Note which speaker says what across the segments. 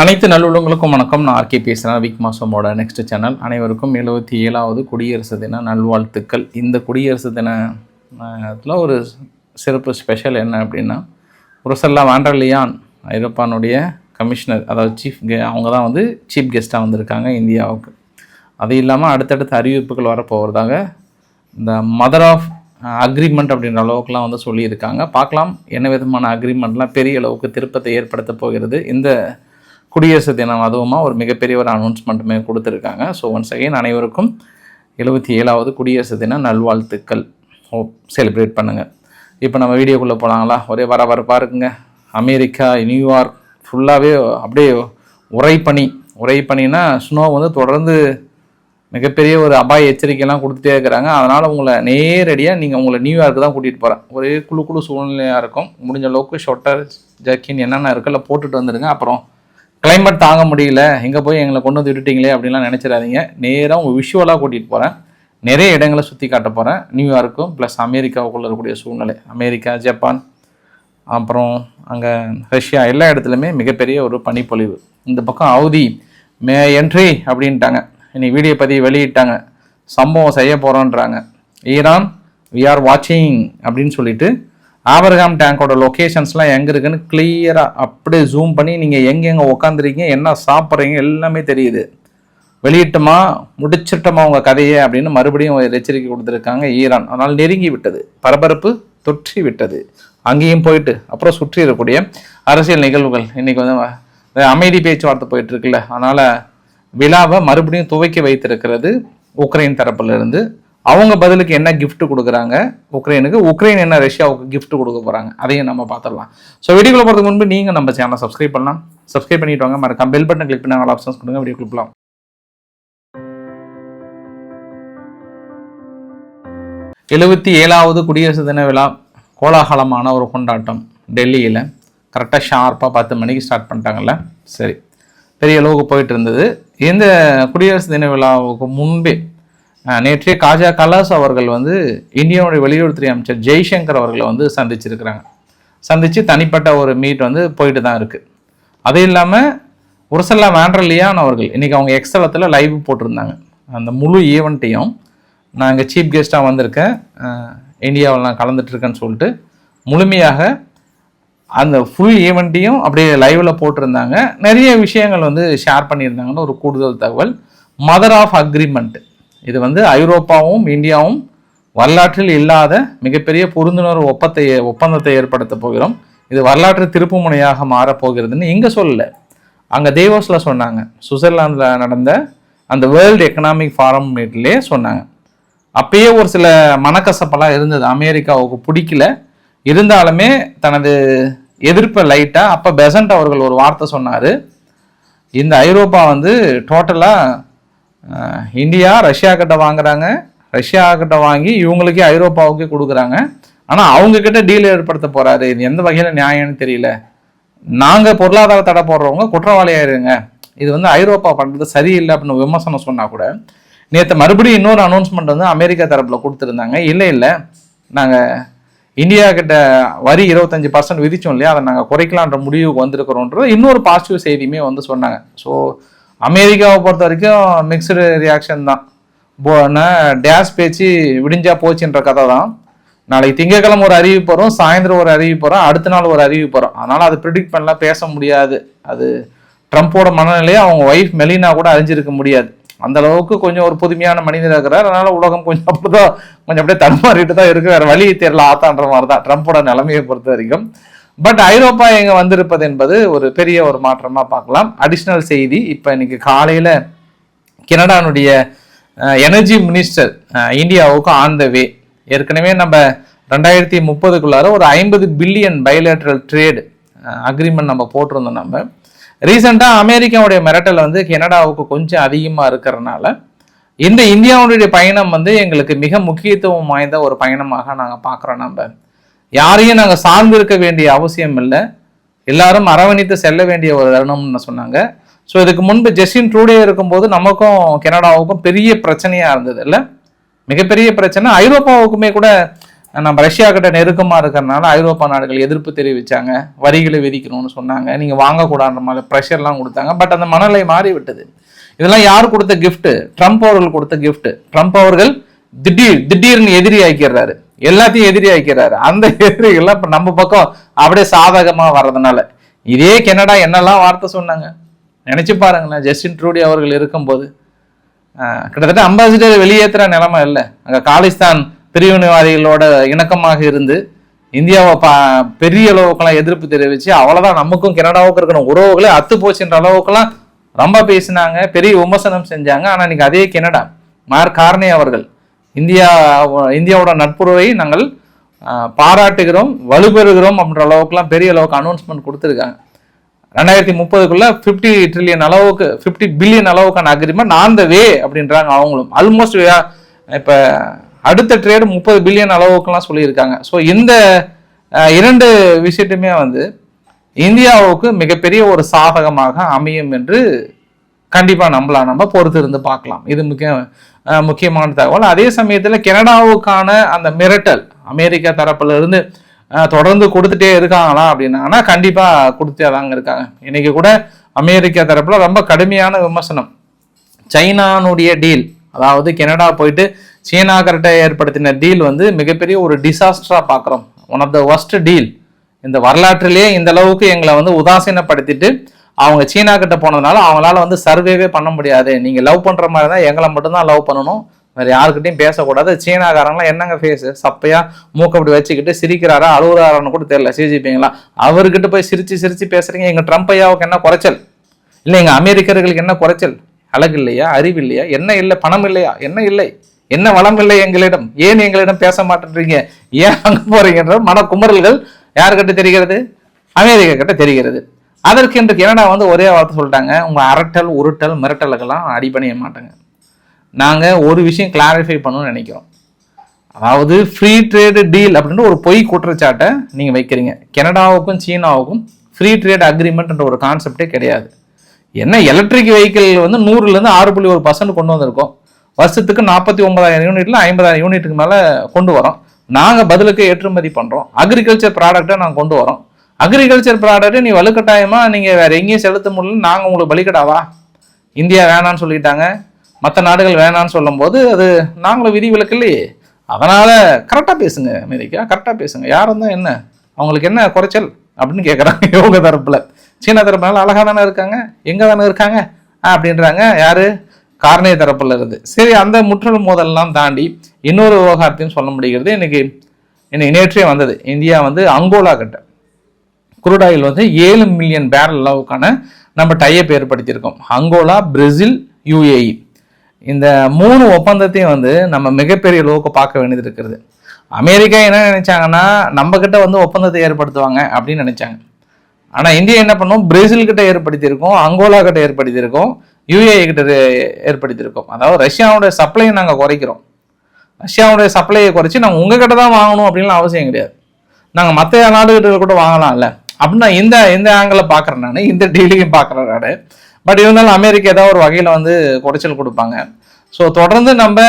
Speaker 1: அனைத்து நல்லுள்ளங்களுக்கும் வணக்கம். நான் ஆர்கே பேசுகிறேன் விக் மாசமோட நெக்ஸ்ட் சேனல் அனைவருக்கும் எழுபத்தி ஏழாவது குடியரசு தின நல்வாழ்த்துக்கள். இந்த குடியரசு தினத்தில் ஒரு சிறப்பு ஸ்பெஷல் என்ன அப்படின்னா உருசல்லா வாண்டர்லியான் ஐரோப்பானுடைய கமிஷனர் அதாவது சீஃப் கெ அவங்க தான் வந்து சீஃப் கெஸ்ட்டாக வந்திருக்காங்க இந்தியாவுக்கு. அது இல்லாமல் அடுத்தடுத்த அறிவிப்புகள் வரப்போகிறதாக இந்த மதர் ஆஃப் அக்ரிமெண்ட் அப்படின்ற அளவுக்குலாம் வந்து சொல்லியிருக்காங்க. பார்க்கலாம் என்ன விதமான அக்ரிமெண்ட்லாம் பெரிய அளவுக்கு திருப்பத்தை ஏற்படுத்த போகிறது. இந்த குடியரசு தினம் அதுவுமா ஒரு மிகப்பெரிய ஒரு அனௌன்ஸ்மெண்ட்டுமே கொடுத்துருக்காங்க. ஸோ ஒன்ஸ் அகைன் அனைவருக்கும் எழுபத்தி ஏழாவது குடியரசு தின நல்வாழ்த்துக்கள். ஓ செலிப்ரேட் பண்ணுங்கள் இப்போ நம்ம வீடியோக்குள்ளே போகலாங்களா ஒரே வரவரப்பாக இருக்குங்க. அமெரிக்கா நியூயார்க் ஃபுல்லாகவே அப்படியே உரைப்பனி உரைப்பனினா ஸ்னோ வந்து தொடர்ந்து மிகப்பெரிய ஒரு அபாய எச்சரிக்கைலாம் கொடுத்துட்டே இருக்கிறாங்க. அதனால் உங்களை நேரடியாக நீங்கள் உங்களை நியூயார்க்கு தான் கூட்டிகிட்டு போகிறேன் ஒரே குழு குழு சூழ்நிலையாக இருக்கும். முடிஞ்ச அளவுக்கு ஷொட்டர் ஜக்கின் என்னென்ன இருக்குல்ல போட்டுட்டு வந்துடுங்க அப்புறம் கிளைமேட் தாங்க முடியல. எங்கே போய் எங்களை கொண்டு வந்து விட்டுட்டீங்களே அப்படின்லாம் நினச்சிடாதீங்க. நேராக உங்கள் விஷுவலாக கூட்டிகிட்டு போகிறேன் நிறைய இடங்களை சுற்றி காட்ட போகிறேன் நியூயார்க்கும் ப்ளஸ் அமெரிக்காவுக்குள்ளே இருக்கக்கூடிய சூழ்நிலை. அமெரிக்கா ஜப்பான் அப்புறம் அங்கே ரஷ்யா எல்லா இடத்துலையுமே மிகப்பெரிய ஒரு பனிப்பொழிவு. இந்த பக்கம் அவதி மே என்ட்ரி அப்படின்ட்டாங்க. இன்னைக்கு வீடியோ பதிவு வெளியிட்டாங்க. சம்பவம் செய்ய போகிறோன்றாங்க ஈரான் வி ஆர் வாட்சிங் அப்படின்னு சொல்லிட்டு ஆபர்காம் டேங்கோட லொக்கேஷன்ஸ்லாம் எங்கே இருக்குன்னு கிளியராக அப்படியே ஜூம் பண்ணி நீங்கள் எங்கெங்கே உட்காந்துருக்கீங்க என்ன சாப்பிட்றீங்க எல்லாமே தெரியுது. வெளியிட்டோமா முடிச்சிட்டோமா உங்கள் கதையை அப்படின்னு மறுபடியும் எச்சரிக்கை கொடுத்துருக்காங்க ஈரான். அதனால் நெருங்கி விட்டது பரபரப்பு தொற்றி விட்டது. அங்கேயும் போயிட்டு அப்புறம் சுற்றி இருக்கக்கூடிய அரசியல் நிகழ்வுகள். இன்றைக்கி வந்து அமைதி பேச்சுவார்த்தை போயிட்டுருக்குல்ல. அதனால் விழாவை மறுபடியும் துவக்கி வைத்திருக்கிறது உக்ரைன் தரப்பிலிருந்து. அவங்க பதிலுக்கு என்ன கிஃப்ட் கொடுக்குறாங்க? உக்ரைனுக்கு. உக்ரைன் என்ன ரஷ்யாவுக்கு கிஃப்ட் கொடுக்க போகிறாங்க அதையும் நம்ம பார்த்துடலாம். ஸோ வீடியோக்குள்ள போகிறதுக்கு முன்பு நீங்கள் நம்ம சேனலை சப்ஸ்கிரைப் பண்ணலாம். சப்ஸ்கிரைப் பண்ணிட்டு வாங்க. மறக்காம பெல் பட்டன் கிளிக் பண்ணி ஆல் ஆப்ஷன்ஸ் கொடுங்க. வீடியோ கொடுக்கலாம் எழுபத்தி ஏழாவது குடியரசு தின விழா கோலாகலமான ஒரு கொண்டாட்டம் டெல்லியில். கரெக்டாக ஷார்ப்பாக பத்து மணிக்கு ஸ்டார்ட் பண்ணிட்டாங்கல்ல? சரி. பெரிய அளவுக்கு போயிட்டு இருந்தது. இந்த குடியரசு தின விழாவுக்கு முன்பே நேற்றைய காஜா கலாஸ் அவர்கள் வந்து இந்தியாவுடைய வெளியுறவுத்துறை அமைச்சர் ஜெய்சங்கர் அவர்களை வந்து சந்திச்சிருக்கிறாங்க. சந்தித்து தனிப்பட்ட ஒரு மீட் வந்து போயிட்டு தான் இருக்குது அது இல்லாமல் உரசல்லா வேண்டர்லியான் அவர்கள் இன்றைக்கி அவங்க எக்ஸ்தலத்தில் லைவ் போட்டிருந்தாங்க. அந்த முழு ஈவெண்ட்டையும் நான் இங்கே சீஃப் கெஸ்ட்டாக வந்திருக்கேன். இந்தியாவில் நான் கலந்துட்டுருக்கேன்னு சொல்லிட்டு முழுமையாக அந்த ஃபுல் ஈவெண்ட்டையும் அப்படியே லைவில் போட்டிருந்தாங்க. நிறைய விஷயங்கள் வந்து ஷேர் பண்ணியிருந்தாங்கன்னு ஒரு கூடுதல் தகவல். மதர் ஆஃப் அக்ரிமெண்ட் இது வந்து ஐரோப்பாவும் இந்தியாவும் வரலாற்றில் இல்லாத மிகப்பெரிய புரிந்துணர்வு ஒப்பத்தை ஒப்பந்தத்தை ஏற்படுத்த போகிறோம். இது வரலாற்று திருப்பு முனையாக மாறப்போகிறதுன்னு இங்கே சொல்லல. அங்கே தேவோஸில் சொன்னாங்க. சுவிட்சர்லாந்தில் நடந்த அந்த வேர்ல்டு எக்கனாமிக் ஃபாரம் மீட்லேயே சொன்னாங்க. அப்பயே ஒரு சில மனக்கசப்பெல்லாம் இருந்தது. அமெரிக்காவுக்கு பிடிக்கல. இருந்தாலுமே தனது எதிர்ப்பை லைட்டாக அப்போ பெசன்ட் அவர்கள் ஒரு வார்த்தை சொன்னார். இந்த ஐரோப்பா வந்து டோட்டலாக இந்தியா ரஷ்யா கிட்ட வாங்குறாங்க. ரஷ்யா கிட்ட வாங்கி இவங்களுக்கே ஐரோப்பாவுக்கே கொடுக்குறாங்க. ஆனால் அவங்க கிட்ட டீல் ஏற்படுத்த போறாரு. இது எந்த வகையில் நியாயம்னு தெரியல. நாங்கள் பொருளாதார தடை போடுறவங்க குற்றவாளியாயிருங்க. இது வந்து ஐரோப்பா பண்ணுறது சரியில்லை அப்படின்னு விமர்சனம் சொன்னா கூட நேற்று மறுபடியும் இன்னொரு அனௌன்ஸ்மெண்ட் வந்து அமெரிக்கா தரப்பில் கொடுத்துருந்தாங்க. இல்லை இல்லை. நாங்கள் இந்தியா கிட்ட வரி இருபத்தஞ்சு பர்சன்ட் விதிச்சோம் இல்லையா? அதை நாங்கள் குறைக்கலான்ற முடிவுக்கு வந்திருக்கிறோன்றது இன்னொரு பாசிட்டிவ் செய்தியுமே வந்து சொன்னாங்க. ஸோ அமெரிக்காவை பொறுத்த வரைக்கும் மிக்சடு ரியாக்ஷன் தான். டேஸ் பேச்சு விடிஞ்சா போச்சுன்ற கதை தான். நாளைக்கு திங்கக்கிழமை ஒரு அறிவிப்பு வரும் சாயந்தரம் ஒரு அறிவிப்பு வரும் அடுத்த நாள் ஒரு அறிவிப்பு வரும். அதனால் அதை ப்ரிடிக்ட் பண்ணலாம் பேச முடியாது. அது ட்ரம்ப்போட மனநிலையை அவங்க ஒய்ஃப் மெலினா கூட அறிஞ்சிருக்க முடியாது. அந்த அளவுக்கு கொஞ்சம் ஒரு புதுமையான மனிதர் இருக்கிறார். அதனால உலகம் கொஞ்சம் அப்படிதான் கொஞ்சம் அப்படியே தடுமாறிட்டு தான் இருக்கு. வேற வழி தெரியல ஆத்தான்ற மாதிரி தான் ட்ரம்ப்போட நிலைமையை பொறுத்த வரைக்கும். பட் ஐரோப்பா இங்க வந்திருப்பது என்பது ஒரு பெரிய ஒரு மாற்றமா பார்க்கலாம். அடிஷ்னல் செய்தி இப்போ இன்னைக்கு காலையில கனடானுடைய எனர்ஜி மினிஸ்டர் இந்தியாவுக்கு ஆன் த வே ஏற்கனவே நம்ம ரெண்டாயிரத்தி முப்பதுக்குள்ளார ஒரு ஐம்பது பில்லியன் பைலேட்ரல் ட்ரேட் அக்ரிமெண்ட் நம்ம போட்டிருந்தோம் நம்ம. ரீசெண்டாக அமெரிக்காவுடைய மிரட்டல் வந்து கனடாவுக்கு கொஞ்சம் அதிகமாக இருக்கிறனால இந்த இந்தியாவுடைய பயணம் வந்து எங்களுக்கு மிக முக்கியத்துவம் வாய்ந்த ஒரு பயணமாக நாங்கள் பார்க்குறோம் நம்ம. யாரையும் நாங்கள் சார்ந்து இருக்க வேண்டிய அவசியம் இல்லை. எல்லாரும் அரவணைத்து செல்ல வேண்டிய ஒரு தருணம்னு சொன்னாங்க. ஸோ இதுக்கு முன்பு ஜெஸ்டின் ட்ரூடே இருக்கும்போது நமக்கும் கனடாவுக்கும் பெரிய பிரச்சனையாக இருந்தது இல்லை? மிகப்பெரிய பிரச்சனை. ஐரோப்பாவுக்குமே கூட நம்ம ரஷ்யா கிட்ட நெருக்கமாக இருக்கிறனால ஐரோப்பா நாடுகள் எதிர்ப்பு தெரிவித்தாங்க வரிகளை விதிக்கணும்னு சொன்னாங்க. நீங்கள் வாங்கக்கூடாதுன்ற மாதிரி ப்ரெஷர்லாம் கொடுத்தாங்க. பட் அந்த மனநிலை மாறி விட்டது இதெல்லாம் யார் கொடுத்த கிஃப்ட்டு ட்ரம்ப் அவர்கள் கொடுத்த கிஃப்ட்டு ட்ரம்ப் அவர்கள் திடீர் திடீர்னு எதிரி ஆக்கிடுறாரு. எல்லாத்தையும் எதிரி ஆக்கிறாரு அந்த எதிரிகள்லாம் இப்போ நம்ம பக்கம் அப்படியே சாதகமாக வர்றதுனால. இதே கெனடா என்னெல்லாம் வார்த்தை சொன்னாங்க? நினச்சி பாருங்களேன். ஜஸ்டின் ட்ரூடி அவர்கள் இருக்கும்போது. கிட்டத்தட்ட அம்பாசிடர் வெளியேற்றுற நிலைமை இல்லை. அங்கே காலிஸ்தான் பிரிவினைவாதிகளோட இணக்கமாக இருந்து இந்தியாவை பா பெரிய அளவுக்குலாம் எதிர்ப்பு தெரிவிச்சு அவ்வளோதான் நமக்கும் கனடாவுக்கும் இருக்கிற உறவுகளே அத்து போச்சுன்ற அளவுக்குலாம் ரொம்ப பேசினாங்க பெரிய விமர்சனம் செஞ்சாங்க. ஆனால் இன்னைக்கு அதே கெனடா. மார்க் கார்னே அவர்கள் இந்தியா இந்தியாவோட நட்புறவை நாங்கள் பாராட்டுகிறோம் வலுப்பெறுகிறோம் அப்படின்ற அளவுக்குலாம் பெரிய அளவுக்கு அனௌன்ஸ்மெண்ட் கொடுத்துருக்காங்க. ரெண்டாயிரத்தி முப்பதுக்குள்ள ஃபிஃப்டி ட்ரில்லியன் அளவுக்கு ஃபிஃப்டி பில்லியன் அளவுக்கான அக்ரிமெண்ட் ஆன் த வே அப்படின்றாங்க அவங்களும். ஆல்மோஸ்ட் இப்போ அடுத்த ட்ரேடு முப்பது பில்லியன் அளவுக்குலாம் சொல்லியிருக்காங்க. ஸோ இந்த இரண்டு விஷயத்தையுமே வந்து இந்தியாவுக்கு மிகப்பெரிய ஒரு சாதகமாக அமையும் என்று கண்டிப்பாக நம்பலாம் நம்ம பொறுத்து இருந்து பார்க்கலாம். இது முக்கிய முக்கியமான தகவல். அதே சமயத்தில் கனடாவுக்கான அந்த மிரட்டல் அமெரிக்கா தரப்பிலிருந்து தொடர்ந்து கொடுத்துட்டே இருக்காங்களா அப்படின்னா. கண்டிப்பாக கொடுத்தே தாங்க இருக்காங்க. இன்னைக்கு கூட அமெரிக்கா தரப்பில் ரொம்ப கடுமையான விமர்சனம். சைனானுடைய டீல் அதாவது கனடா போயிட்டு சீனா கரெக்டாக ஏற்படுத்தின டீல் வந்து மிகப்பெரிய ஒரு டிசாஸ்டராக பார்க்குறோம் one of the worst deal இந்த வரலாற்றிலேயே இந்த அளவுக்கு எங்களை வந்து உதாசீனப்படுத்திட்டு அவங்க சீனா கிட்ட போனதுனால அவங்களால வந்து சர்வேவே பண்ண முடியாது. நீங்க லவ் பண்ற மாதிரி தான் எங்களை மட்டும்தான் லவ் பண்ணணும். வேற யாருக்கிட்டையும் பேசக்கூடாது. சீனாக்காரங்களாம் என்னங்க ஃபேஸ் சப்பையா மூக்க அப்படி வச்சுக்கிட்டு சிரிக்கிறாரா? அழுகுறாரான்னு கூட தெரியல. சிஜிபிங்களா அவர்கிட்ட போய் சிரிச்சு சிரிச்சு பேசுறீங்க. எங்க ட்ரம்ப் ஐயாவுக்கு என்ன குறைச்சல்? இல்லை எங்க அமெரிக்கர்களுக்கு என்ன குறைச்சல்? அழகு இல்லையா? அறிவு இல்லையா? என்ன இல்லை? பணம் இல்லையா? என்ன இல்லை? என்ன வளம் இல்லை எங்களிடம்? ஏன் எங்களிடம் பேச மாட்டேன்றீங்க? ஏன் அங்க போறீங்கன்ற மன குமரல்கள் யாருக்கிட்ட தெரிகிறது? அமெரிக்கா கிட்ட தெரிகிறது. அதற்கு இன்று கனடா வந்து ஒரே வார்த்தை சொல்லிட்டாங்க? உங்கள் அரட்டல் உருட்டல் மிரட்டலுக்கெல்லாம் அடிப்பணிய மாட்டாங்க. நாங்கள் ஒரு விஷயம் கிளாரிஃபை பண்ணணும்னு நினைக்கிறோம். அதாவது ஃப்ரீ ட்ரேடு டீல் அப்படின்ற ஒரு பொய் குற்றச்சாட்டை நீங்கள் வைக்கிறீங்க. கனடாவுக்கும் சீனாவுக்கும் ஃப்ரீ ட்ரேட் அக்ரிமெண்ட்ன்ற ஒரு கான்செப்டே கிடையாது. என்ன எலக்ட்ரிக் வெஹிக்கிள் வந்து நூறுலேருந்து ஆறு புள்ளி ஒரு பர்சன்ட் கொண்டு வந்திருக்கோம். வருஷத்துக்கு நாற்பத்தி ஒன்பதாயிரம் யூனிட்டில் ஐம்பதாயிரம் யூனிட்டுக்கு மேலே கொண்டு வரோம். நாங்கள் பதிலுக்கு ஏற்றுமதி பண்ணுறோம் அக்ரிகல்ச்சர் ப்ராடக்ட்டை நாங்கள் கொண்டு வரோம். அக்ரிகல்ச்சர் ப்ராடக்ட்டு நீ வலுக்கட்டாயமாக நீங்கள் வேறு எங்கேயும் செலுத்த முடியல நாங்கள் உங்களுக்கு பலிக்கடாவா இந்தியா வேணான்னு சொல்லிட்டாங்க. மற்ற நாடுகள் வேணான்னு சொல்லும்போது அது நாங்களும் விதி விலக்கு இல்லையே. அதனால் கரெக்டாக பேசுங்க அமெரிக்கா கரெக்டாக பேசுங்க. யார் இருந்தால் என்ன? அவங்களுக்கு என்ன குறைச்சல்? அப்படின்னு கேட்குறாங்க யோக தரப்பில். சீனா தரப்புனால அழகாக தானே இருக்காங்க. எங்கே தானே இருக்காங்க? ஆ, அப்படின்றாங்க. யார்? கார்னே தரப்பில் இருந்து. சரி அந்த முற்றல் மோதல்லாம் தாண்டி இன்னொரு விவகாரத்தையும் சொல்ல முடிகிறது. இன்னைக்கு இன்னைக்கு நேற்றே வந்தது. இந்தியா வந்து அங்கோலா கிட்ட குரூட் ஆயில் வந்து ஏழு மில்லியன் பேரல் அளவுக்கான நம்ம டையப் ஏற்படுத்தியிருக்கோம். Angola Brazil UAE. இந்த மூணு ஒப்பந்தத்தையும் வந்து நம்ம மிகப்பெரிய அளவுக்கு பார்க்க வேண்டியது இருக்கிறது. அமெரிக்கா என்ன நினச்சாங்கன்னா நம்ம கிட்ட வந்து ஒப்பந்தத்தை ஏற்படுத்துவாங்க அப்படின்னு நினச்சாங்க. ஆனால் இந்தியா என்ன பண்ணோம்? பிரேசில் கிட்ட ஏற்படுத்தியிருக்கோம் அங்கோலா கிட்ட ஏற்படுத்தியிருக்கோம் யுஏஇ கிட்ட ஏற்படுத்தியிருக்கோம். அதாவது ரஷ்யாவோட சப்ளையை நாங்கள் குறைக்கிறோம். ரஷ்யாவுடைய சப்ளையை குறைச்சி நாங்கள் உங்கள் கிட்ட தான் வாங்கணும் அப்படின்லாம் அவசியம் கிடையாது. நாங்கள் மற்ற நாடுகிட்ட கூட வாங்கலாம்ல. அப்படின்னா இந்த இந்த ஆங்கிளில் பார்க்குறேன் நான். இந்த டீலையும் பார்க்குறேன் நான். பட் இருந்தாலும் அமெரிக்கா ஏதாவது ஒரு வகையில் வந்து குறைச்சல் கொடுப்பாங்க. ஸோ தொடர்ந்து நம்ம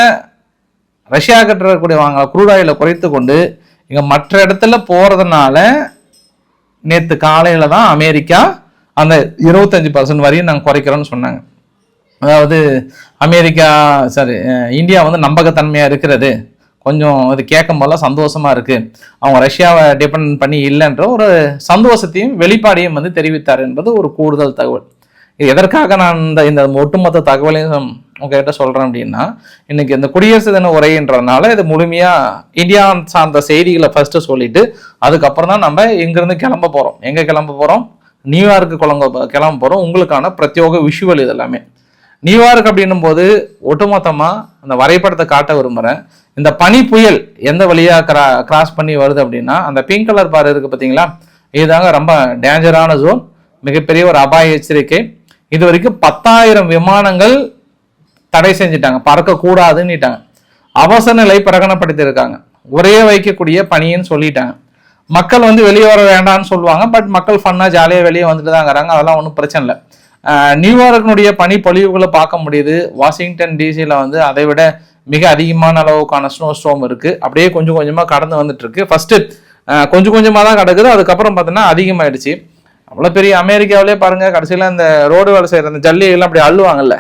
Speaker 1: ரஷ்யா கட்டுறக்கூடிய வாங்க குரூட் oil குறைத்து கொண்டு இங்கே மற்ற இடத்துல போகிறதுனால நேற்று காலையில் தான் அமெரிக்கா அந்த இருபத்தஞ்சி பர்சன்ட் வரையும் நாங்கள் குறைக்கிறோன்னு சொன்னாங்க. அதாவது அமெரிக்கா சாரி இந்தியா வந்து நம்பகத்தன்மையாக இருக்கிறது. கொஞ்சம் இது கேட்கும் போதெல்லாம் சந்தோஷமா இருக்கு. அவங்க ரஷ்யாவை டிபெண்ட் பண்ணி இல்லைன்ற ஒரு சந்தோஷத்தையும் வெளிப்பாடையும் வந்து தெரிவித்தார் என்பது ஒரு கூடுதல் தகவல். இது எதற்காக நான் இந்த இந்த ஒட்டுமொத்த தகவலையும் உங்ககிட்ட சொல்கிறேன் அப்படின்னா இன்னைக்கு இந்த குடியரசு தின உரைன்றதுனால இது முழுமையாக இந்தியா சார்ந்த செய்திகளை ஃபஸ்ட்டு சொல்லிட்டு அதுக்கப்புறம் தான் நம்ம இங்கேருந்து கிளம்ப போகிறோம் எங்கே கிளம்ப போகிறோம் நியூயார்க்கு குழம்ப கிளம்ப போகிறோம் உங்களுக்கான பிரத்யோக விஷுவல் இது எல்லாமே. நியூயார்க் அப்படின்னும் போது ஒட்டுமொத்தமா அந்த வரைபடத்தை காட்ட விரும்புறேன். இந்த பனி புயல் எந்த வழியா கிரா கிராஸ் பண்ணி வருது அப்படின்னா அந்த பிங்க் கலர் பார் இருக்கு பார்த்தீங்களா இதுதாங்க ரொம்ப டேஞ்சரான ஜோன் மிகப்பெரிய ஒரு அபாய எச்சரிக்கை. இது வரைக்கும் பத்தாயிரம் விமானங்கள் தடை செஞ்சுட்டாங்க. பறக்கக்கூடாதுன்னுட்டாங்க. அவசர நிலை பிரகடனப்படுத்தியிருக்காங்க. ஒரே வைக்கக்கூடிய பணின்னு சொல்லிட்டாங்க. மக்கள் வந்து வெளியே வர வேண்டாம்னு சொல்லுவாங்க. பட் மக்கள் ஃபன்னாக ஜாலியாக வெளியே வந்துட்டு தாங்கிறாங்க அதெல்லாம் ஒன்றும் பிரச்சனை இல்லை. நியூயார்க்கினுடைய பனி பொழிவுகளை பார்க்க முடியுது. வாஷிங்டன் டிசியில் வந்து அதை விட மிக அதிகமான அளவுக்கான ஸ்னோ ஸ்டோம் இருக்குது அப்படியே கொஞ்சம் கொஞ்சமாக கடந்து வந்துட்டு இருக்கு கொஞ்சம் கொஞ்சமாக தான் கிடக்குது. அதுக்கப்புறம் பார்த்தீங்கன்னா அதிகமாயிடுச்சு. அவ்வளோ பெரிய அமெரிக்காவிலே பாருங்கள் கடைசியில் இந்த ரோடு வேலை செய்கிற அந்த ஜல்லியெல்லாம் அப்படி அள்ளுவாங்கல்ல.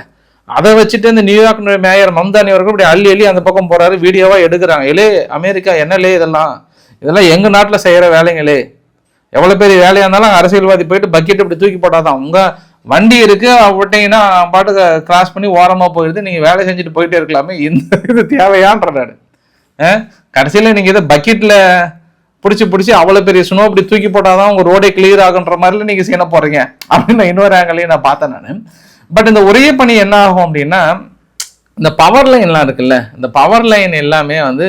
Speaker 1: அதை வச்சுட்டு இந்த நியூயார்க் மேயர் மம்தானி அவர்கள் இப்படி அள்ளி அள்ளி அந்த பக்கம் போகிறாரு வீடியோவாக எடுக்கிறாங்க. இல்லே அமெரிக்கா என்னலே இதெல்லாம்? இதெல்லாம் எங்கள் நாட்டில் செய்கிற வேலைங்களே? எவ்வளோ பெரிய வேலையாக இருந்தாலும் அரசியல்வாதி போயிட்டு பக்கெட் இப்படி தூக்கி போட்டாதான். உங்கள் வண்டி இருக்கு விட்டீங்கன்னா பாட்டுக்கு கிராஸ் பண்ணி ஓரமாக போயிடுது. நீங்கள் வேலை செஞ்சுட்டு போயிட்டே இருக்கலாமே. இந்த இது தேவையான்ற நான். கடைசியில் நீங்கள் இதை பக்கெட்டில் பிடிச்சி பிடிச்சி அவ்வளோ பெரிய ஸ்னோ அப்படி தூக்கி போட்டால் தான் உங்கள் ரோடே கிளியர் ஆகுன்ற மாதிரில நீங்கள் செய்ய போகிறீங்க அப்படின்னு நான் இன்னொரு ஆங்கிலையும் நான் பார்த்தேன் நான். பட் இந்த ஒரே பணி என்ன ஆகும் அப்படின்னா இந்த பவர் லைன்லாம் இருக்குல்ல இந்த பவர் லைன் எல்லாமே வந்து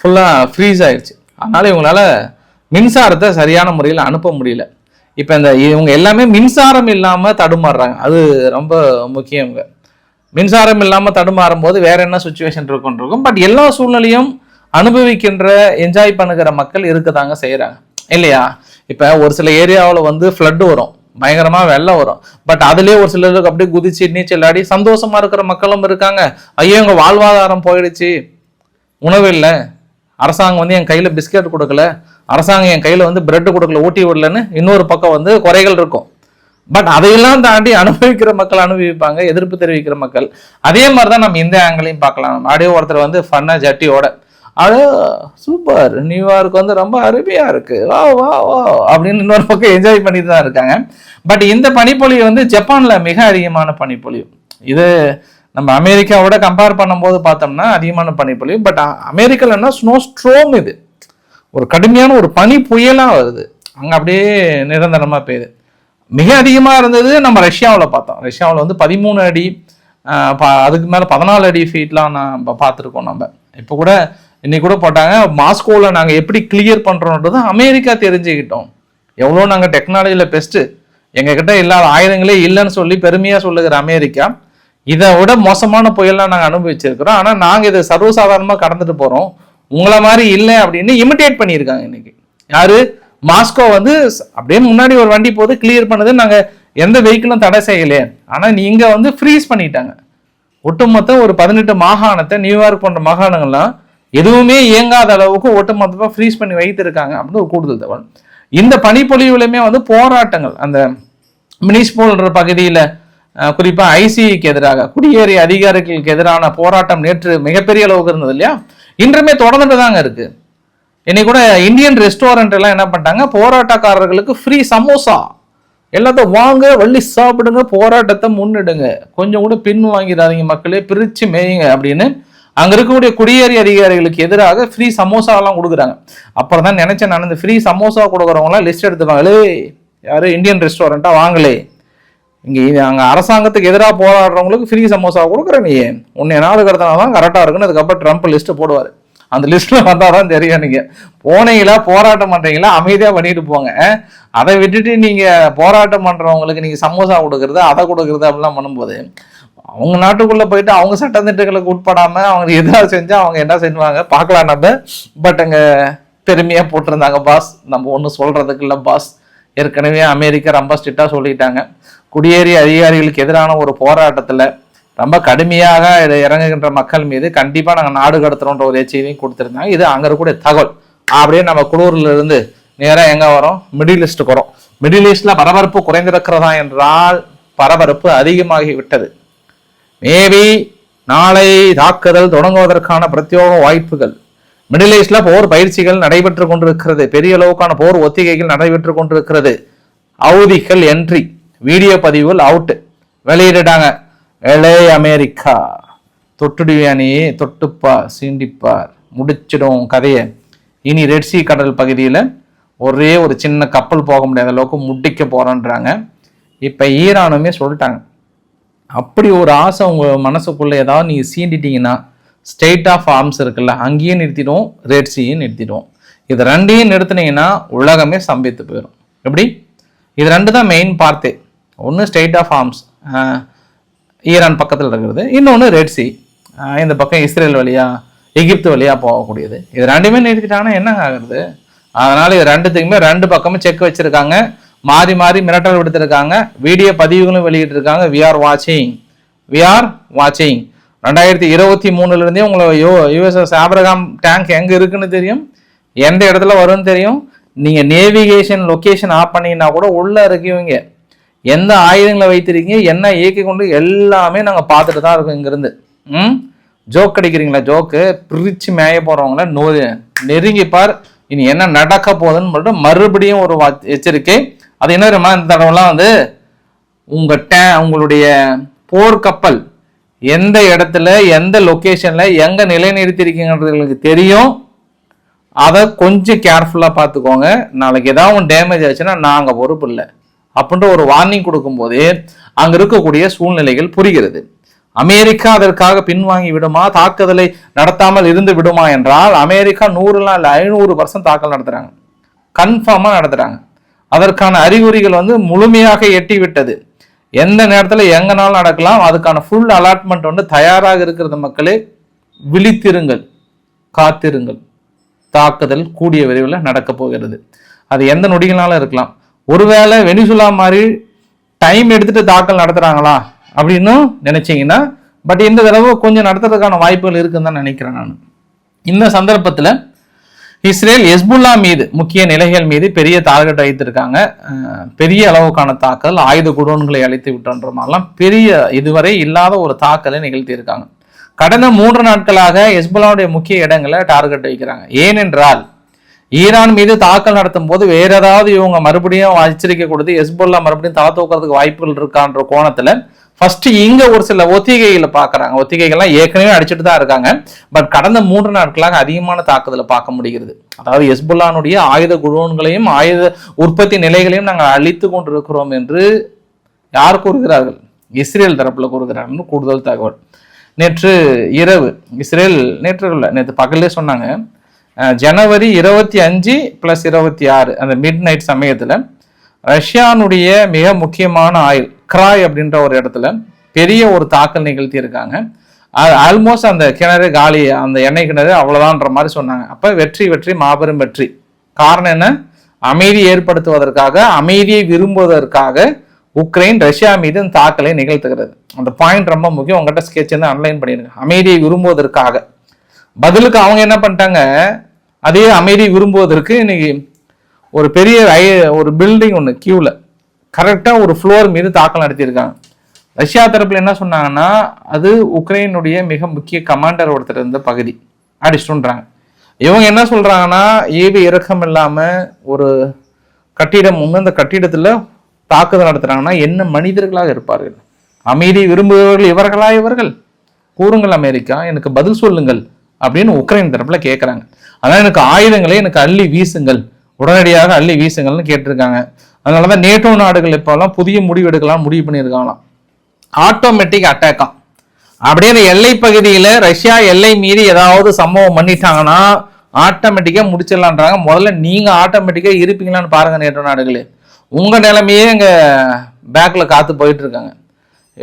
Speaker 1: ஃபுல்லாக ஃப்ரீஸ் ஆயிடுச்சு அதனால் இவங்களால மின்சாரத்தை சரியான முறையில் அனுப்ப முடியல. இப்போ இந்த இவங்க எல்லாமே மின்சாரம் இல்லாமல் தடுமாறுறாங்க. அது ரொம்ப முக்கியம் மின்சாரம் இல்லாமல் தடுமாறும் போது வேற என்ன சுச்சுவேஷன் இருக்குன்னு இருக்கும். பட் எல்லா சூழ்நிலையும் அனுபவிக்கின்ற என்ஜாய் பண்ணுகிற மக்கள் இருக்கதாங்க செய்கிறாங்க இல்லையா? இப்போ ஒரு சில ஏரியாவில் வந்து ஃப்ளட் வரும். பயங்கரமாக வெள்ளம் வரும். பட் அதுலேயே ஒரு சிலருக்கு அப்படியே குதிச்சு நீச்சல் ஆடி சந்தோஷமாக இருக்கிற மக்களும் இருக்காங்க. ஐயோ எங்கள் வாழ்வாதாரம் போயிடுச்சு. உணவு இல்லை. அரசாங்கம் வந்து என் கையில் பிஸ்கெட் கொடுக்கல. அரசாங்கம் என் கையில் வந்து பிரெட் கொடுக்கல ஊட்டி விடலன்னு இன்னொரு பக்கம் வந்து குறைகள் இருக்கும். பட் அதையெல்லாம் தாண்டி அனுபவிக்கிற மக்கள் அனுபவிப்பாங்க எதிர்ப்பு தெரிவிக்கிற மக்கள். அதே மாதிரி தான் நம்ம இந்த ஆங்கிலையும் பார்க்கலாம். அப்படியே ஒருத்தர் வந்து ஃபன்னா ஜட்டியோட அது சூப்பர் நியூயார்க் வந்து ரொம்ப அருமையாக இருக்குது வா வா வா. அப்படின்னு இன்னொரு பக்கம் என்ஜாய் பண்ணிட்டு தான் இருக்காங்க. பட் இந்த பனிப்பொழிவு வந்து ஜப்பானில் மிக அதிகமான பனிப்பொழிவு. இது நம்ம அமெரிக்காவோட கம்பேர் பண்ணும்போது பார்த்தோம்னா அதிகமான பனிப்பொழிவு. பட் அமெரிக்காலன்னா ஸ்னோ ஸ்ட்ரோம் இது. ஒரு கடுமையான ஒரு பனி புயலாக வருது. அங்கே அப்படியே நிரந்தரமாக பெய்யுது. மிக அதிகமாக இருந்தது நம்ம ரஷ்யாவில் பார்த்தோம். ரஷ்யாவில் வந்து பதிமூணு அடி அதுக்கு மேலே பதினாலு அடி ஃபீட்லாம் நான் பார்த்துருக்கோம் நம்ம. இப்போ கூட இன்னைக்கு கூட போட்டாங்க மாஸ்கோவில் நாங்கள் எப்படி கிளியர் பண்ணுறோன்றது அமெரிக்கா தெரிஞ்சுக்கிட்டோம். எவ்வளோ நாங்கள் டெக்னாலஜியில் பெஸ்ட்டு எங்ககிட்ட இல்லாத ஆயுதங்களே இல்லைன்னு சொல்லி பெருமையாக சொல்லுகிற அமெரிக்கா இதை விட மோசமான புயல்லாம் நாங்கள் அனுபவிச்சிருக்கிறோம். ஆனால் நாங்கள் இதை சர்வசாதாரணமாக கடந்துட்டு போகிறோம் உங்களை மாதிரி இல்லை அப்படின்னு இமிட்டேட் பண்ணியிருக்காங்க இன்னைக்கு. யாரு? மாஸ்கோ வந்து அப்படியே முன்னாடி ஒரு வண்டி போது கிளியர் பண்ணுது நாங்கள் எந்த வெஹிக்கிளும் தடை செய்யலையே. ஆனால் நீங்கள் வந்து ஃப்ரீஸ் பண்ணிட்டாங்க. ஒட்டுமொத்த ஒரு பதினெட்டு மாகாணத்தை நியூயார்க் போன்ற மாகாணங்கள்லாம் எதுவுமே இயங்காத அளவுக்கு ஒட்டுமொத்தமாக ஃப்ரீஸ் பண்ணி வைத்திருக்காங்க அப்படின்னு ஒரு கூடுதல் தகவல். இந்த பனிப்பொழிவுலையுமே வந்து போராட்டங்கள் அந்த மினிஸ்போல்ன்ற பகுதியில் குறிப்பாக ஐசிக்கு எதிராக குடியேறிய அதிகாரிகளுக்கு எதிரான போராட்டம் நேற்று மிகப்பெரிய அளவுக்கு இருந்தது இல்லையா? இன்றுமே தொடர்ந்துட்டு தாங்க இருக்கு. இன்னைக்கு கூட இந்தியன் ரெஸ்டாரண்ட் எல்லாம் என்ன பண்ணிட்டாங்க? போராட்டக்காரர்களுக்கு ஃப்ரீ சமோசா. எல்லாத்தையும் வாங்க வள்ளி சாப்பிடுங்க போராட்டத்தை முன்னிடுங்க. கொஞ்சம் கூட பின் வாங்கிடாதீங்க மக்களே பிரிச்சு மேயுங்க அப்படின்னு அங்க இருக்கக்கூடிய குடியேறி அதிகாரிகளுக்கு எதிராக ஃப்ரீ சமோசாலாம் கொடுக்குறாங்க. அப்புறம் தான் நினைச்சேன் நான் இந்த ஃப்ரீ சமோசா கொடுக்குறவங்களாம் லிஸ்ட் எடுத்துப்பாங்களே யாரு? இந்தியன் ரெஸ்டாரண்ட்டாக வாங்கலே. இங்கே அங்கே அரசாங்கத்துக்கு எதிராக போராடுறவங்களுக்கு ஃப்ரீ சமோசா கொடுக்குற நீ. உன்னை நாடு கடத்தினா தான் கரெக்டாக இருக்குன்னு அதுக்கப்புறம் ட்ரம்ப் லிஸ்ட்டு போடுவார். அந்த லிஸ்ட்டில் வந்தால் தான் தெரியும் நீங்கள் போனீங்களா போராட்டம் பண்ணுறீங்களா அமைதியாக பண்ணிட்டு போங்க. அதை விட்டுட்டு நீங்கள் போராட்டம் பண்ணுறவங்களுக்கு நீங்கள் சமோசா கொடுக்குறது அதை கொடுக்குறது அப்படிலாம் பண்ணும்போது அவங்க நாட்டுக்குள்ளே போயிட்டு அவங்க சட்டத்திட்டங்களுக்கு உட்படாமல் அவங்க எதிராக செஞ்சால் அவங்க என்ன செய்வாங்க? பார்க்கலாம் நம்ம. பட் அங்கே திறமையாக போட்டிருந்தாங்க பாஸ் நம்ம ஒன்றும் சொல்கிறதுக்கு இல்லை பாஸ் ஏற்கனவே அமெரிக்கா ரொம்ப ஸ்ட்ரிக்டாக சொல்லிட்டாங்க. குடியேறிய அதிகாரிகளுக்கு எதிரான ஒரு போராட்டத்தில் ரொம்ப கடுமையாக இறங்குகின்ற மக்கள் மீது கண்டிப்பாக நாங்கள் நாடு கடத்துறோன்ற ஒரு எச்சரிக்கையும் கொடுத்துருந்தாங்க. இது அங்கே இருக்கக்கூடிய தகவல். அப்படியே நம்ம குளூர்லேருந்து நேராக எங்கே வரோம்? மிடில் ஈஸ்ட்டுக்கு வரோம் மிடில் ஈஸ்டில் பரபரப்பு குறைந்திருக்கிறதா என்றால் பரபரப்பு அதிகமாகி விட்டது. மேபி நாளை தாக்குதல் தொடங்குவதற்கான பிரத்யோக வாய்ப்புகள் மிடில் ஈஸ்டில் போர் பயிற்சிகள் நடைபெற்று கொண்டிருக்கிறது. பெரிய அளவுக்கான போர் ஒத்திகைகள் நடைபெற்று கொண்டிருக்கிறது. அவுதிகள் என்ட்ரி வீடியோ பதிவுகள் அவுட்டு வெளியிட்டாங்க எலே அமெரிக்கா தொட்டுடுவியா நீ தொட்டுப்பார் சீண்டிப்பார். முடிச்சிடும் கதையை. இனி ரெட்சி கடல் பகுதியில் ஒரே ஒரு சின்ன கப்பல் போக முடியாத அளவுக்கு முட்டிக்க போகிறான்றாங்க இப்போ ஈரானுமே சொல்லிட்டாங்க. அப்படி ஒரு ஆசை உங்கள் மனசுக்குள்ளே ஏதாவது நீங்கள் சீண்டிட்டீங்கன்னா ஸ்டேட் ஆஃப் ஆர்ம்ஸ் இருக்குல்ல அங்கேயும் நிறுத்திடுவோம் ரெட் சியும் நிறுத்திடுவோம். இது ரெண்டையும் நிறுத்தினீங்கன்னா உலகமே சம்பித்து போயிடும் எப்படி? இது ரெண்டு தான் மெயின் பார்த்தே ஒன்று ஸ்டேட் ஆஃப் ஆர்ம்ஸ் ஈரான் பக்கத்தில் இருக்கிறது இன்னொன்று ரெட் சி இந்த பக்கம் இஸ்ரேல் வழியாக எகிப்து வழியாக போகக்கூடியது. இது ரெண்டுமே நிறுத்திட்டாங்கன்னா என்ன ஆகுறது? அதனால் இது ரெண்டுத்துக்குமே ரெண்டு பக்கமும் செக் வச்சுருக்காங்க. மாறி மாறி மிரட்டல் விடுத்திருக்காங்க. வீடியோ பதிவுகளும் வெளியிட்டிருக்காங்க. வி ஆர் வாட்சிங் வி ஆர் வாட்சிங் ரெண்டாயிரத்தி இருபத்தி மூணுலேருந்தே உங்களை யோ யூஎஸ்எஸ் ஆப்ரகாம் டேங்க் எங்கே இருக்குன்னு தெரியும்? எந்த இடத்துல வரும்னு தெரியும்? நீங்கள் நேவிகேஷன் லொக்கேஷன் ஆஃப் பண்ணிங்கன்னா கூட உள்ளே இருக்கீங்க. எந்த ஆயுதங்களை வைத்திருக்கீங்க? என்ன இயக்கி கொண்டு எல்லாமே நாங்கள் பார்த்துட்டு தான் இருக்கோம் இங்கேருந்து. ம்? ஜோக் அடிக்கிறீங்களா? ஜோக்கு பிரித்து மேய போகிறவங்கள நோ நெருங்கி பார். இனி என்ன நடக்க போகுதுன்னு சொல்லிட்டு மறுபடியும் ஒரு வா- எச்சரிக்கை. அது என்ன தெரியுமா? இந்த தடவைலாம் வந்து உங்கள் டே உங்களுடைய போர்க்கப்பல் எந்த இடத்துல எந்த லொக்கேஷனில் எங்கே நிலைநிறுத்திருக்கீங்கன்றது தெரியும். அதை கொஞ்சம் கேர்ஃபுல்லாக பார்த்துக்கோங்க. நாளைக்கு ஏதாவது ஒன்று டேமேஜ் ஆச்சுன்னா நாங்கள் பொறுப்பு இல்லை. அப்படின்ற ஒரு வார்னிங் கொடுக்கும்போது அங்கே இருக்கக்கூடிய சூழ்நிலைகள் புரிகிறது. அமெரிக்கா அதற்காக பின்வாங்கி விடுமா? தாக்குதலை நடத்தாமல் இருந்து விடுமா என்றால் அமெரிக்கா நூறுலாம் இல்லை ஐநூறு பர்சன்ட் தாக்கல் நடத்துகிறாங்க கன்ஃபார்மாக நடத்துகிறாங்க அதற்கான அறிகுறிகள் வந்து முழுமையாக எட்டி விட்டது எந்த நேரத்தில் எங்கனாலும் நடக்கலாம் அதுக்கான ஃபுல் அலாட்மெண்ட் வந்து தயாராக இருக்கிறது மக்களே விழித்திருங்கள் காத்திருங்கள். தாக்குதல் கூடிய விரைவில் நடக்க போகிறது. அது எந்த நொடிகளாலும் இருக்கலாம். ஒருவேளை வெனிசுலா மாதிரி டைம் எடுத்துட்டு தாக்கல் நடத்துகிறாங்களா அப்படின்னு நினச்சிங்கன்னா பட் இந்த தடவை கொஞ்சம் நடத்துறதுக்கான வாய்ப்புகள் இருக்குன்னு தான் நினைக்கிறேன் நான். இந்த சந்தர்ப்பத்தில் இஸ்ரேல் எஸ்புல்லா மீது முக்கிய நிலைகள் மீது பெரிய டார்கெட் வைத்திருக்காங்க. பெரிய அளவுக்கான தாக்கல் ஆயுத குடோன்களை அழித்து விட்டோன்ற மாதிரிலாம் பெரிய இதுவரை இல்லாத ஒரு தாக்கலை நிகழ்த்தியிருக்காங்க. கடந்த மூன்று நாட்களாக எஸ்புல்லாவுடைய முக்கிய இடங்களை டார்கெட் வைக்கிறாங்க. ஏனென்றால் ஈரான் மீது தாக்கல் நடத்தும் போது வேற ஏதாவது இவங்க மறுபடியும் எச்சரிக்கை கொடுத்து எஸ்புல்லா மறுபடியும் தலை தூக்கிறதுக்கு வாய்ப்புகள் இருக்கான்ற கோணத்துல ஃபர்ஸ்ட் இங்க ஒரு சில ஒத்திகைகளை பாக்குறாங்க ஒத்திகைகள்லாம் ஏற்கனவே அடிச்சுட்டு தான் இருக்காங்க. பட் கடந்த மூன்று நாட்களாக அதிகமான தாக்குதலை பார்க்க முடிகிறது. அதாவது எஸ்புல்லானுடைய ஆயுத குடோன்களையும் ஆயுத உற்பத்தி நிலைகளையும் நாங்கள் அழித்து கொண்டிருக்கிறோம் என்று யார் கூறுகிறார்கள்? இஸ்ரேல் தரப்புல கூறுகிறார்கள் கூடுதல் தகவல். நேற்று இரவு இஸ்ரேல் நேற்று இல்லை நேற்று பகல்லே சொன்னாங்க. ஜனவரி இருபத்தி அஞ்சு ப்ளஸ் இருபத்தி ஆறு அந்த மிட் நைட் சமயத்தில் ரஷ்யானுடைய மிக முக்கியமான ஆயுள் கிராய் அப்படின்ற ஒரு இடத்துல பெரிய ஒரு தாக்கல் நிகழ்த்தி இருக்காங்க ஆல்மோஸ்ட் அந்த கிணறு காலி அந்த எண்ணெய் கிணறு அவ்வளோதான்ற மாதிரி சொன்னாங்க. அப்போ வெற்றி வெற்றி மாபெரும் வெற்றி. காரணம் என்ன? அமைதி ஏற்படுத்துவதற்காக அமைதியை விரும்புவதற்காக உக்ரைன் ரஷ்யா மீது தாக்கலை நிகழ்த்துகிறது. அந்த பாயிண்ட் ரொம்ப முக்கியம். உங்கள்கிட்ட ஸ்கெட்ச் வந்து அன்லைன் பண்ணிடுங்க அமைதியை விரும்புவதற்காக. பதிலுக்கு அவங்க என்ன பண்ணிட்டாங்க? அதே அமைதியை விரும்புவதற்கு இன்னைக்கு ஒரு பெரிய ஐ- ஒரு பில்டிங் ஒன்று கியூவில் கரெக்டாக ஒரு ஃப்ளோர் மீது தாக்கல் நடத்தியிருக்காங்க. ரஷ்யா தரப்பில் என்ன சொன்னாங்கன்னா அது உக்ரைனுடைய மிக முக்கிய கமாண்டர் ஒருத்தர் இருந்த பகுதி அடிச்சுன்றாங்க இவங்க என்ன சொல்கிறாங்கன்னா ஏவி இறக்கம் இல்லாமல் ஒரு கட்டிடம் ஒன்று அந்த கட்டிடத்தில் தாக்குதல் நடத்துகிறாங்கன்னா என்ன மனிதர்களாக இருப்பார்கள்? அமைதி விரும்புபவர்கள் இவர்களா இவர்கள்? கூறுங்கள் அமெரிக்கா எனக்கு பதில் சொல்லுங்கள் அப்படின்னு உக்ரைன் தரப்பில் கேட்குறாங்க அதனால் எனக்கு ஆயுதங்களை எனக்கு அள்ளி வீசுங்கள் உடனடியாக அள்ளி வீசுங்கள்னு கேட்டிருக்காங்க. அதனாலதான் நேட்டோ நாடுகள் இப்போல்லாம் புதிய முடிவு எடுக்கலாம் முடிவு பண்ணியிருக்காங்களாம். ஆட்டோமேட்டிக் அட்டாக்காம் அப்படியே அந்த எல்லை பகுதியில் ரஷ்யா எல்லை மீறி ஏதாவது சம்பவம் பண்ணிட்டாங்கன்னா ஆட்டோமேட்டிக்காக முடிச்சிடலான்றாங்க. முதல்ல நீங்கள் ஆட்டோமேட்டிக்காக இருப்பீங்களான்னு பாருங்க நேட்டோ நாடுகளே. உங்கள் நிலைமையே இங்கே பேக்கில் காத்து போயிட்டு இருக்காங்க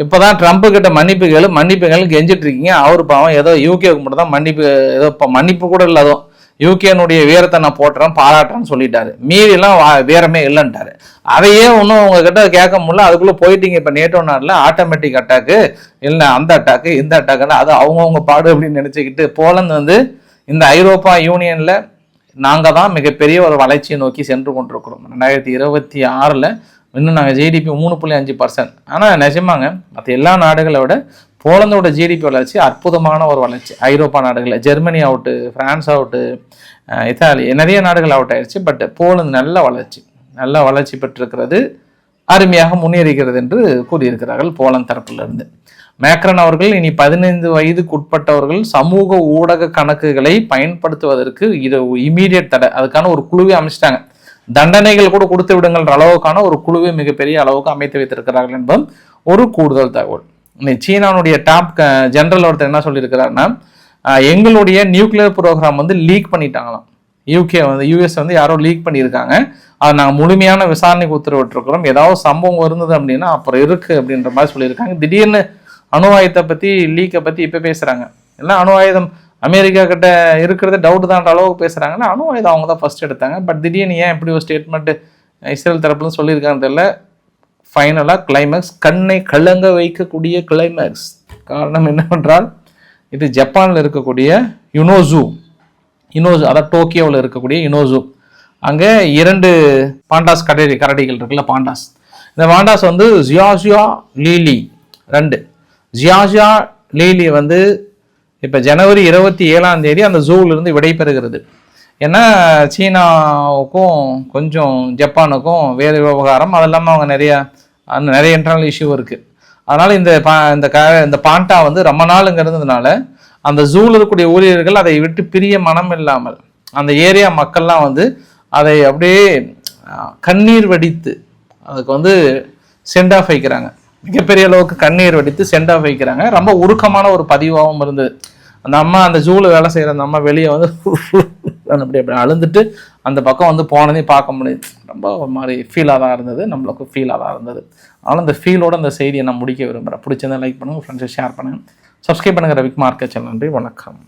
Speaker 1: இப்போதான் ட்ரம்ப் கிட்ட மன்னிப்புகள் மன்னிப்புகள் கெஞ்சிட்டு இருக்கீங்க அவர் பாவம் ஏதோ யூகேவுக்கு மட்டும் தான் மன்னிப்பு ஏதோ இப்போ மன்னிப்பு கூட இல்லை அதுவும். யூகேனுடைய வீரத்தை நான் போட்டுறேன் பாராட்டுறேன்னு சொல்லிட்டாரு. மீறிலாம் வா- வீரமே இல்லைன்ட்டாரு. அதையே ஒன்றும் உங்ககிட்ட கேட்க முடியல. அதுக்குள்ளே போயிட்டீங்க. இப்போ நேட்டோ நாட்டில் ஆட்டோமேட்டிக் அட்டாக்கு இல்லை அந்த அட்டாக்கு இந்த அட்டாக்குன்னு அது அவங்கவுங்க பாடு அப்படின்னு நினச்சிக்கிட்டு போலந்து வந்து இந்த ஐரோப்பா யூனியனில் நாங்கள் தான் மிகப்பெரிய ஒரு வளர்ச்சியை நோக்கி சென்று கொண்டிருக்கிறோம். ரெண்டாயிரத்தி இருபத்தி ஆறில் இன்னும் நாங்கள் ஜிடிபி மூணு புள்ளி அஞ்சு பர்சன்ட் ஆனால் நிஜமாங்க மற்ற எல்லா நாடுகளை விட போலந்தோட ஜிடிபி வளர்ச்சி அற்புதமான ஒரு வளர்ச்சி. ஐரோப்பா நாடுகளில் Germany out France out Italy நிறைய நாடுகள் அவுட் ஆயிடுச்சு பட் போலந்து நல்ல வளர்ச்சி. நல்ல வளர்ச்சி பெற்றிருக்கிறது அருமையாக முன்னேறுகிறது என்று கூறியிருக்கிறார்கள் போலந்து தரப்பிலிருந்து. மேக்ரன் அவர்கள் இனி பதினைந்து வயதுக்குட்பட்டவர்கள் சமூக ஊடக கணக்குகளை பயன்படுத்துவதற்கு இது இமீடியட் தடை. அதுக்கான ஒரு குழுவை அமைச்சிட்டாங்க. தண்டனைகள் கூட கொடுத்து விடுங்கள்ன்ற அளவுக்கான ஒரு குழுவை மிகப்பெரிய அளவுக்கு அமைத்து வைத்திருக்கிறார்கள் என்பதும் ஒரு கூடுதல் தகவல். சீனானுடைய டாப் ஜென்ரல் ஒருத்தர் என்ன சொல்லியிருக்கிறாருன்னா எங்களுடைய நியூக்ளியர் ப்ரோக்ராம் வந்து லீக் பண்ணிட்டாங்களாம். யூகே வந்து யூஎஸ் வந்து யாரோ லீக் பண்ணியிருக்காங்க. அதை நாங்கள் முழுமையான விசாரணைக்கு உத்தரவிட்டிருக்கிறோம். ஏதாவது சம்பவம் இருந்தது அப்படின்னா அப்புறம் இருக்குது அப்படின்ற மாதிரி சொல்லியிருக்காங்க. திடீர்னு அணு ஆயுதத்தை பற்றி லீக்கை பற்றி இப்போ பேசுகிறாங்க எல்லாம் அணு ஆயுதம்? அமெரிக்கா கிட்ட இருக்கிறத டவுட் தான்ற அளவுக்கு பேசுகிறாங்கன்னா அணு ஆயுதம் அவங்க தான் ஃபஸ்ட் எடுத்தாங்க. பட் திடீர்னு ஏன் இப்படி ஒரு ஸ்டேட்மெண்ட் இஸ்ரேல் தரப்புலன்னு சொல்லியிருக்காங்க தெரியல. ஃபைனலாக கிளைமேக்ஸ் கண்ணை கலங்க வைக்கக்கூடிய கிளைமேக்ஸ் காரணம் என்னவென்றால் இது ஜப்பானில் இருக்கக்கூடிய யுனோசு இனோசு அதாவது டோக்கியோவில் இருக்கக்கூடிய இனோசு அங்கே இரண்டு பாண்டாஸ் கரடி கரடிகள் இருக்குல்ல பாண்டாஸ் இந்த பாண்டாஸ் வந்து ஜியாஜியா லீலி ரெண்டு. ஜியாஜியா லீலி வந்து இப்போ ஜனவரி இருபத்தி ஏழாம் தேதி அந்த ஜூவிலிருந்து விடைபெறுகிறது. ஏன்னா சீனாவுக்கும் கொஞ்சம் ஜப்பானுக்கும் வேறு விவகாரம். அது இல்லாமல் அவங்க நிறையா நிறைய இன்டர்னல் இஷ்யூ இருக்குது அதனால் இந்த பா இந்த க இந்த பாண்டா வந்து ரொம்ப நாளுங்கிறதுனால அந்த ஜூவில் இருக்கக்கூடிய ஊழியர்கள் அதை விட்டு பிரிய மனம் இல்லாமல் அந்த ஏரியா மக்கள்லாம் வந்து அதை அப்படியே கண்ணீர் வடித்து அதுக்கு வந்து சென்ட் ஆஃப் வைக்கிறாங்க. மிகப்பெரிய அளவுக்கு கண்ணீர் வடித்து சென்ட் ஆஃப் வைக்கிறாங்க. ரொம்ப உருக்கமான ஒரு பதிவாகவும் இருந்தது. அந்த அம்மா அந்த ஜூவில் வேலை செய்கிற அந்த அம்மா வெளியே வந்து அப்படி அப்படி அழுந்துட்டு அந்த பக்கம் வந்து போனதையும் பார்க்க முடியுது ரொம்ப ஒரு மாதிரி ஃபீலாக தான் இருந்தது. நம்மளுக்கு ஃபீலாக தான் இருந்தது. அதனால் அந்த ஃபீலோட அந்த செய்தியை நான் முடிக்க விரும்புகிறேன் பிடிச்சிருந்தா லைக் பண்ணுங்கள் ஃப்ரெண்ட்ஸை ஷேர் பண்ணுங்கள் சப்ஸ்கிரைப் பண்ணுங்கள் ரவிக்குமார் கச்சல் நன்றி வணக்கம்.